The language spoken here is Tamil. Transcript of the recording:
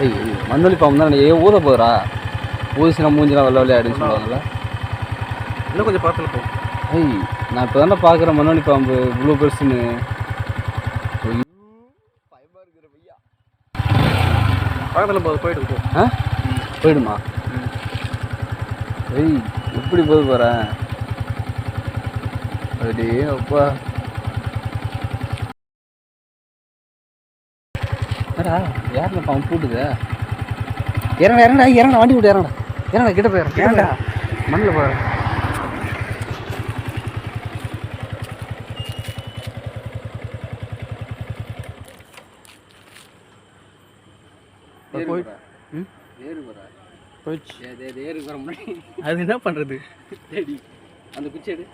ஏய் மண்ணொலி பாம்பு தான் ஏ ஊத போகிறா ஊதிச்சுனா மூஞ்சிலாம் வெள்ளை வெள்ளையாடுன்னு சொல்லுவாங்கல்ல. இன்னும் கொஞ்சம் பார்த்துல போ. ஏய் நான் இப்போ தானே பார்க்குறேன் மண்ணொலி பாம்பு இவ்வளோ பெருசுன்னு. பக்கத்தில் போது போயிட்டு போ. ஆ? போயிடுமா? ஏய் எப்படி போது போகிறேன் அடே அப்பா. என்னடா யாருன்னு பாம்பு பூட்டுது இறங்கடா இறங்கடா இறங்கடா வண்டி விட்டு இறங்கடா இறங்கடா கிட்ட போயிடுறேன் ஏன்டா? மண்ணில் போகிறேன் போய் ம் ஏறு போகிறா போயிடுச்சு அது என்ன பண்ணுறது அந்த குச்சி எடு